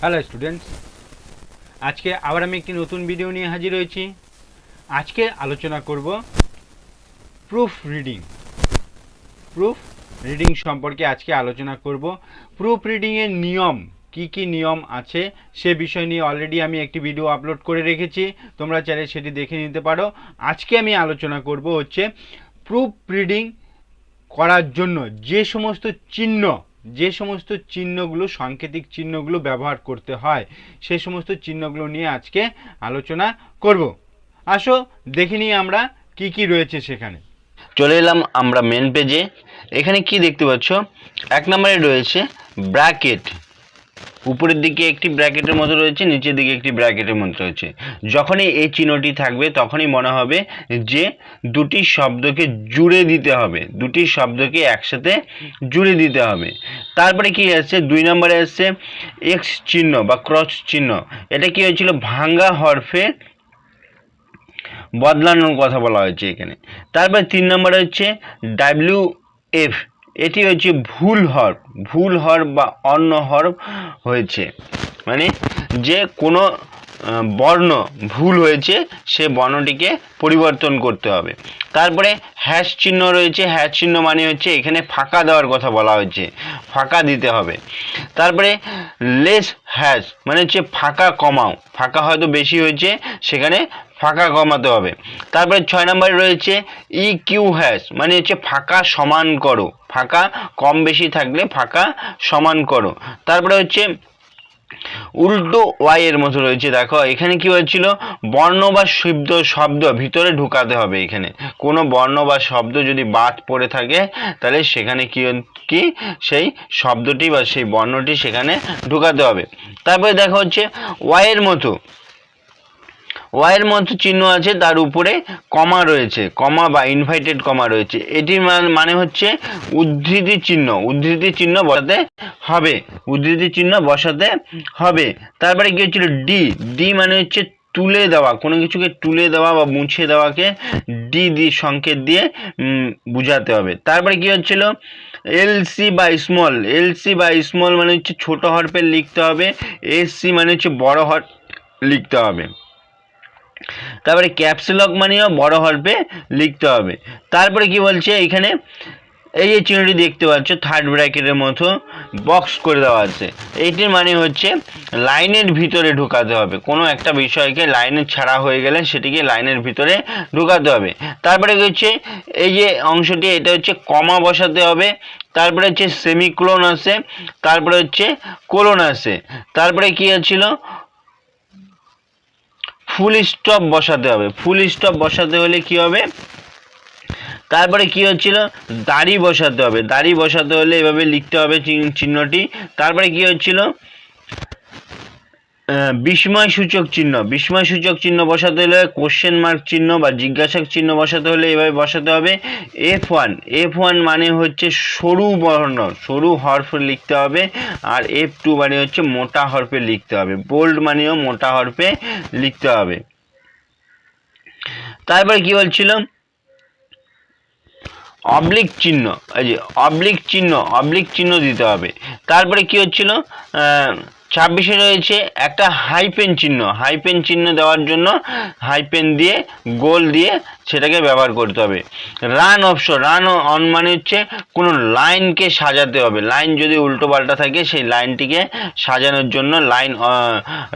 Hello students আজকে আবার আমি একটি নতুন ভিডিও নিয়ে হাজির হয়েছি। আজকে আলোচনা করব প্রুফ রিডিং প্রুফ রিডিং সম্পর্কে আজকে আলোচনা করব। প্রুফ রিডিংয়ের নিয়ম, কি কি নিয়ম আছে, সে বিষয় নিয়ে অলরেডি আমি একটি ভিডিও আপলোড করে রেখেছি। তোমরা চাইলে সেটি দেখে নিতে পারো। আজকে আমি আলোচনা করব হচ্ছে প্রুফ রিডিং করার জন্য যে সমস্ত চিহ্ন যে সমস্ত চিহ্নগুলো, সাংকেতিক চিহ্নগুলো ব্যবহার করতে হয়, সে সমস্ত চিহ্নগুলো নিয়ে আজকে আলোচনা করব। আসো, দেখে নিই আমরা কি কি রয়েছে সেখানে। চলে এলাম আমরা মেন পেজে এখানে কি দেখতে পাচ্ছ? এক নম্বরে রয়েছে ব্র্যাকেট উপরের দিকে একটি ব্র্যাকেটের মতো রয়েছে, নিচের দিকে একটি ব্র্যাকেটের মতো রয়েছে। যখনই এই চিহ্নটি থাকবে, তখনই মনে হবে যে দুটি শব্দকে জুড়ে দিতে হবে। দুটি শব্দকে একসাথে জুড়ে দিতে হবে। তারপরে কি আসছে? দুই নম্বরে আসছে এক্স চিহ্ন বা ক্রস চিহ্ন। এটা কি হয়েছিল? ভাঙ্গা হরফে বদলানোর কথা বলা হয়েছে এখানে। তারপরে তিন নম্বরে হচ্ছে ডাব্লিউ এফ এটি হচ্ছে ভুল হর্ফ ভুল হর্ফ বা অন্য হর্ফ হয়েছে। মানে যে কোনো বর্ণ ভুল হয়েছে, সে বর্ণটিকে পরিবর্তন করতে হবে। তারপরে হ্যাশ চিহ্ন রয়েছে। হ্যাশ চিহ্ন মানে হচ্ছে এখানে ফাঁকা দেওয়ার কথা বলা হয়েছে। ফাঁকা দিতে হবে। তারপরে লেস হ্যাশ মানে হচ্ছে ফাঁকা কমাও। ফাঁকা হয়তো বেশি হয়েছে, সেখানে ফাঁকা কমাতে হবে। তারপরে ছয় নম্বরে রয়েছে ই কিউ হ্যাশ মানে হচ্ছে ফাঁকা সমান করো। ফাঁকা কম বেশি থাকলে ফাঁকা সমান করো। তারপরে হচ্ছে উল্টো ওয়াই এর মতো রয়েছে, দেখো, এখানে কি হয়েছিল? বর্ণ বা শব্দ শব্দ ভিতরে ঢুকাতে হবে এখানে। কোনো বর্ণ বা শব্দ যদি বাদ পড়ে থাকে, তাহলে সেখানে কি কি? সেই শব্দটি বা সেই বর্ণটি সেখানে ঢুকাতে হবে। তারপরে দেখা হচ্ছে ওয়াই এর মতো। ওয়াইয়ের মতো চিহ্ন আছে, তার উপরে কমা রয়েছে, কমা বা ইনভাইটেড কমা রয়েছে। এটির মানে হচ্ছে উদ্ধৃতি চিহ্ন উদ্ধৃতি চিহ্ন বসাতে হবে, উদ্ধৃতি চিহ্ন বসাতে হবে। তারপরে কি হচ্ছিল? ডি ডি মানে হচ্ছে তুলে দেওয়া, কোনো কিছুকে তুলে দেওয়া বা মুছে দেওয়াকে ডি দি সংকেত দিয়ে বুঝাতে হবে। তারপরে কি হচ্ছিল? এলসি বা স্মল এলসি বা স্মল মানে হচ্ছে ছোট হরফে লিখতে হবে এসসি মানে হচ্ছে বড় হরফ লিখতে হবে। তারপরে ক্যাপসুলক মানেও বড় হরফে লিখতে হবে। তারপরে কি বলছে? এখানে এই যে চিহ্নটি দেখতে পাচ্ছ থার্ড ব্র্যাকেটের মতো বক্স করে দেওয়া আছে। এইটির মানে হচ্ছে লাইনের ভিতরে ঢুকাতে হবে। কোনো একটা বিষয়কে লাইনে ছাড়া হয়ে গেলে সেটিকে লাইনের ভিতরে ঢুকাতে হবে। তারপরে কি হচ্ছে? এই যে অংশটি, এটা হচ্ছে কমা বসাতে হবে। তারপরে হচ্ছে সেমিক্লোন আছে। তারপরে হচ্ছে কোলন আছে। তারপরে কি হচ্ছিল ফুল স্টপ বসাতে হবে। ফুল স্টপ বসাতে হলে কি হবে? তারপরে কি হচ্ছিল? দাড়ি বসাতে হবে। দাড়ি বসাতে হলে এভাবে লিখতে হবে চিহ্ন- চিহ্নটি। তারপরে কি হচ্ছিল? বিস্ময় সূচক চিহ্ন। বিস্ময় সূচক চিহ্ন বসাতে হলে কোশ্চেন মার্ক চিহ্ন বা জিজ্ঞাসক চিহ্ন বসাতে হলে এভাবে বসাতে হবে। এফ ওয়ান এফ ওয়ান মানে হচ্ছে সরু বর্ণ, সরু হরফে লিখতে হবে আর এফ টু মানে হচ্ছে মোটা হরফে লিখতে হবে। বোল্ড মানেও মোটা হরফে লিখতে হবে। তারপরে কি বলছিল? অবলিক চিহ্ন, এই যে অবলিক চিহ্ন অবলিক চিহ্ন দিতে হবে। তারপরে কি হচ্ছিল? ছাব্বিশে রয়েছে একটা হাইপেন চিহ্ন। হাইপেন চিহ্ন দেওয়ার জন্য হাইপেন দিয়ে, গোল দিয়ে সেটাকে ব্যবহার করতে হবে। রান অপশন রান অন মানে হচ্ছে কোনো লাইনকে সাজাতে হবে। লাইন যদি উল্টো পাল্টা থাকে, সেই লাইনটিকে সাজানোর জন্য লাইন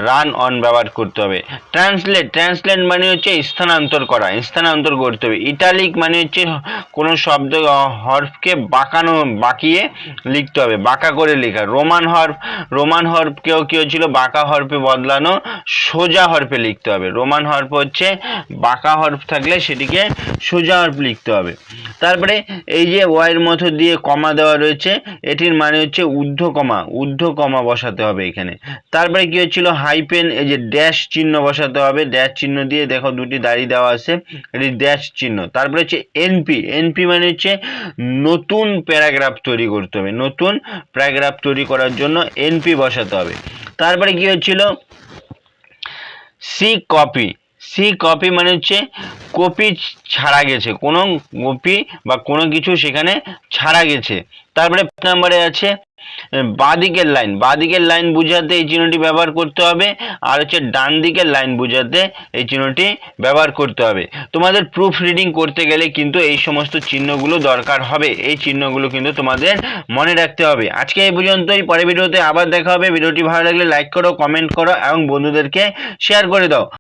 রান অন ব্যবহার করতে হবে। ট্রান্সলেট ট্রান্সলেট মানে হচ্ছে স্থানান্তর করা, স্থানান্তর করতে হবে। ইটালিক মানে হচ্ছে কোনো শব্দ হরফকে বাঁকানো, বাঁকিয়ে লিখতে হবে। বাঁকা করে লেখা। রোমান হরফ, রোমান হরফকেও কি হয়েছিল বাঁকা হরফে বদলানো, সোজা হরফে লিখতে হবে। রোমান হরফ হচ্ছে বাঁকা হরফ থাকলে সেটিকে সোজা হরফ লিখতে হবে। তারপরে এই যে ওয়াইয়ের মতো দিয়ে কমা দেওয়া রয়েছে, এটির মানে হচ্ছে ঊর্ধ্ব কমা ঊর্ধ্ব কমা বসাতে হবে এখানে। তারপরে কি হচ্ছিল? হাইপেন এই যে ড্যাশ চিহ্ন বসাতে হবে। ড্যাশ চিহ্ন দিয়ে দেখো দুটি দাড়ি দেওয়া আছে, এটি ড্যাশ চিহ্ন। তারপরে হচ্ছে এনপি এনপি মানে হচ্ছে নতুন প্যারাগ্রাফ তৈরি করতে হবে, নতুন প্যারাগ্রাফ তৈরি করার জন্য এনপি বসাতে হবে। তারপরে কি হচ্ছিল? সি কপি সি কপি মানে হচ্ছে কপি ছাড়া গেছে, কোনো কপি বা কোনো কিছু সেখানে ছাড়া গেছে। তারপরে নাম্বারে আছে বাঁ দিকের লাইন। বাঁ দিকের লাইন বোঝাতে এই চিহ্নটি ব্যবহার করতে হবে, আর হচ্ছে ডান দিকের লাইন বোঝাতে এই চিহ্নটি ব্যবহার করতে হবে। তোমাদের প্রুফ রিডিং করতে গেলে কিন্তু এই সমস্ত চিহ্নগুলো দরকার হবে। এই চিহ্নগুলো কিন্তু তোমাদের মনে রাখতে হবে। আজকে এই পর্যন্তই, পরের ভিডিওতে আবার দেখা হবে। ভিডিওটি ভালো লাগলে লাইক করো কমেন্ট করো, এবং বন্ধুদেরকে শেয়ার করে দাও।